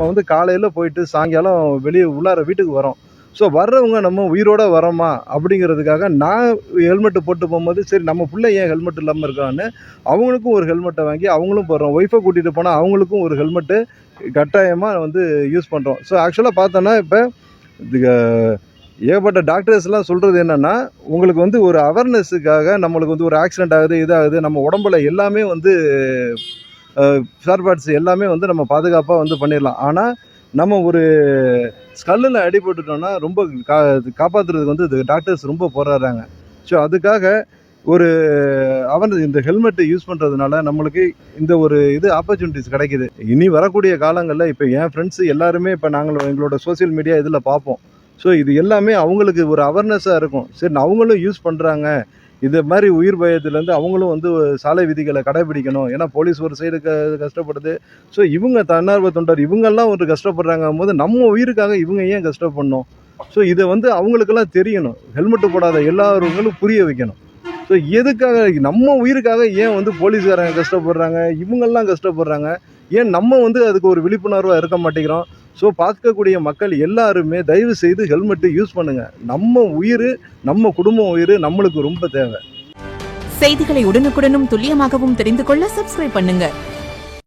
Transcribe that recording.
நம்ம வந்து காலையில் போயிட்டு சாயங்காலம் வெளியே உள்ளார வீட்டுக்கு வரோம். ஸோ வர்றவங்க நம்ம உயிரோட வரோமா? அப்படிங்கிறதுக்காக நான் ஹெல்மெட்டு போட்டு போகும்போது சரி நம்ம பிள்ளை ஏன் ஹெல்மெட் இல்லாமல் இருக்கான்னு அவங்களுக்கும் ஒரு ஹெல்மெட்டை வாங்கி அவங்களும் போடுறோம். ஒய்ஃபை கூட்டிகிட்டு போனால் அவங்களுக்கும் ஒரு ஹெல்மெட்டு கட்டாயமாக வந்து யூஸ் பண்ணுறோம் ஸோ ஆக்சுவலாக பார்த்தோன்னா இப்போ ஏகப்பட்ட டாக்டர்ஸ்லாம் சொல்கிறது என்னென்னா உங்களுக்கு வந்து ஒரு அவேர்னஸுக்காக நம்மளுக்கு வந்து ஒரு ஆக்சிடென்ட் ஆகுது இதாகுது நம்ம உடம்புல எல்லாமே வந்து ஸ்பேர் பார்ட்ஸ் எல்லாமே வந்து நம்ம பாதுகாப்பாக வந்து பண்ணிடலாம் ஆனால் நம்ம ஒரு ஸ்கல்லில் அடிபட்டுட்டோம்னா ரொம்ப கா காப்பாற்றுறதுக்கு வந்து இது டாக்டர்ஸ் ரொம்ப போராடுறாங்க. ஸோ அதுக்காக ஒரு அவன் இந்த ஹெல்மெட்டை யூஸ் பண்ணுறதுனால நம்மளுக்கு இந்த ஒரு இது ஆப்பர்ச்சுனிட்டிஸ் கிடைக்கிது. இனி வரக்கூடிய காலங்களில் இப்போ என் ஃப்ரெண்ட்ஸ் எல்லாருமே இப்போ நாங்கள் எங்களோட சோஷியல் மீடியா இதில் பார்ப்போம். ஸோ இது எல்லாமே அவங்களுக்கு ஒரு அவேர்னஸாக இருக்கும். சரி அவங்களும் யூஸ் பண்ணுறாங்க இது மாதிரி உயிர் பயத்துலேருந்து அவங்களும் வந்து சாலை விதிகளை கடைபிடிக்கணும். ஏன்னா போலீஸ் ஒரு சைடு க கஷ்டப்படுது. ஸோ இவங்க தன்னார்வ தொண்டர் இவங்கெல்லாம் ஒரு கஷ்டப்படுறாங்க போது நம்ம உயிருக்காக இவங்க ஏன் கஷ்டப்படணும்? ஸோ இதை வந்து அவங்களுக்கெல்லாம் தெரியணும். ஹெல்மெட்டு போடாத எல்லாருங்களும் புரிய வைக்கணும். ஸோ எதுக்காக நம்ம உயிருக்காக ஏன் வந்து போலீஸ்காரங்க கஷ்டப்படுறாங்க? இவங்கெல்லாம் கஷ்டப்படுறாங்க. ஏன் நம்ம வந்து அதுக்கு ஒரு விழிப்புணர்வாக இருக்க மாட்டேங்கிறோம்? ஸோ பார்க்கக்கூடிய மக்கள் எல்லாருமே தயவு செய்து ஹெல்மெட்டு யூஸ் பண்ணுங்க. நம்ம உயிர் நம்ம குடும்ப உயிர் நம்மளுக்கு ரொம்ப தேவை. செய்திகளை உடனுக்குடனும் துல்லியமாகவும் தெரிந்து கொள்ள சப்ஸ்கிரைப் பண்ணுங்க.